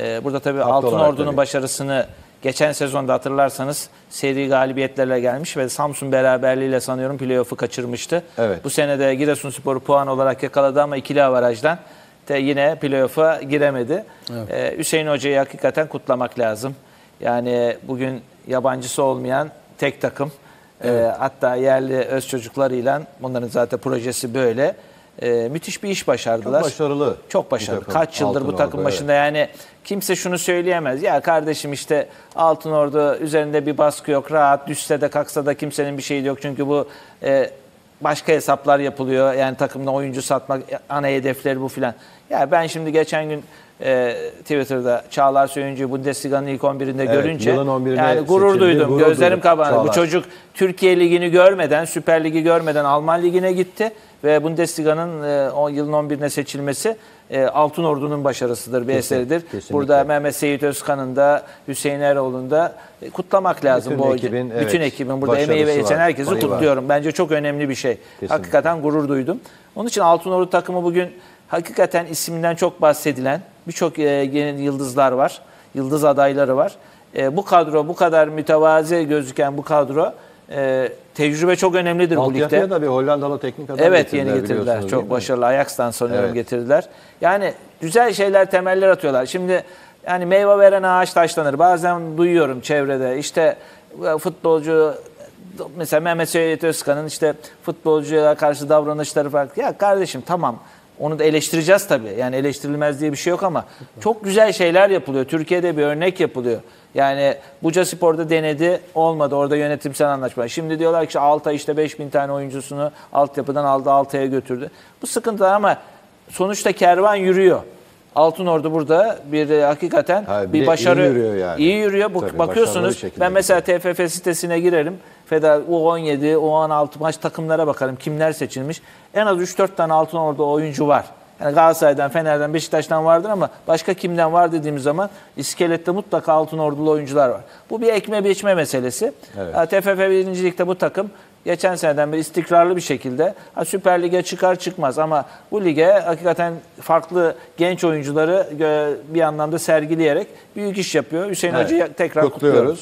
Ee, burada tabii Haklı Altın olarak Ordu'nun tabii. başarısını geçen sezonda hatırlarsanız seri galibiyetlerle gelmiş ve Samsun beraberliğiyle sanıyorum playoff'u kaçırmıştı. Evet. Bu sene de Giresunspor'u puan olarak yakaladı ama ikili avarajdan de yine playoff'a giremedi. Ee, Hüseyin Hoca'yı hakikaten kutlamak lazım. Yani bugün yabancısı olmayan tek takım. Ee, hatta yerli öz çocuklarıyla bunların zaten projesi böyle. Ee, müthiş bir iş başardılar. Çok başarılı. Çok başarılı. takım. Kaç yıldır Altın bu takım Ordu, başında yani kimse şunu söyleyemez. Ya kardeşim işte Altın Ordu üzerinde bir baskı yok. Rahat düşse de kalksa da kimsenin bir şeyi yok. Çünkü bu e, başka hesaplar yapılıyor. Yani takımda oyuncu satmak ana hedefleri bu filan. Ya ben şimdi geçen gün e, Twitter'da Çağlar Söyüncü'yü Bundesliga'nın ilk 11'inde Evet, görünce yılın 11'ine yani gurur seçildi, duydum. gurur Gözlerim kabardı. Bu çocuk Türkiye Ligi'ni görmeden, Süper Ligi görmeden Alman Ligi'ne gitti ve Bundesliga'nın e, o yılın 11'ine seçilmesi e, Altın Ordu'nun başarısıdır, bir Kesin, eseridir. kesinlikle. Burada Mehmet Seyit Özkan'ın da Hüseyin Eroğlu'nun da e, kutlamak lazım Bütün bu ekibin, bütün evet, ekibin burada emeği başarısı geçen herkesi var. kutluyorum. Bence çok önemli bir şey. Kesinlikle. Hakikaten gurur duydum. Onun için Altın Ordu takımı bugün hakikaten isminden çok bahsedilen birçok e, yeni yıldızlar var. Yıldız adayları var. E, bu kadro bu kadar mütevazi gözüken bu kadro e, tecrübe çok önemlidir bu Altyapıya ligde. da bir Hollandalı teknik adam Evet getirdiler yeni getirdiler. Çok başarılı. Ajax'tan sanıyorum Evet. getirdiler. Yani güzel şeyler temeller atıyorlar. Şimdi yani meyve veren ağaç taşlanır. Bazen duyuyorum çevrede işte e, futbolcu mesela Mehmet Seyit Özkan'ın işte futbolcuya karşı davranışları farklı. Ya kardeşim tamam onu da eleştireceğiz tabii. Yani eleştirilmez diye bir şey yok ama çok güzel şeyler yapılıyor. Türkiye'de bir örnek yapılıyor. Yani Buca Spor'da denedi olmadı orada yönetimsel anlaşma. Şimdi diyorlar ki işte Altay işte 5000 tane oyuncusunu altyapıdan aldı Altay'a götürdü. Bu sıkıntı ama sonuçta kervan yürüyor. Altın Ordu burada bir e, hakikaten Ha, bir bir de başarı iyi yürüyor yani. iyi yürüyor. Bu- Tabii, başarılı bakıyorsunuz şekilde ben mesela TFF sitesine girerim. Feda U17, U16 maç takımlara bakarım. Kimler seçilmiş? En az 3-4 tane Altın Ordu oyuncu var. Yani Galatasaray'dan, Fener'den, Beşiktaş'tan vardır ama başka kimden var dediğimiz zaman iskelette mutlaka Altın Ordulu oyuncular var. Bu bir ekme biçme meselesi. Ha, TFF 1. Lig'de bu takım geçen seneden beri istikrarlı bir şekilde ha, Süper Lig'e çıkar çıkmaz ama bu lige hakikaten farklı genç oyuncuları bir anlamda sergileyerek büyük iş yapıyor. Hüseyin Evet. Hoca'yı tekrar Kutluyoruz. kutluyoruz.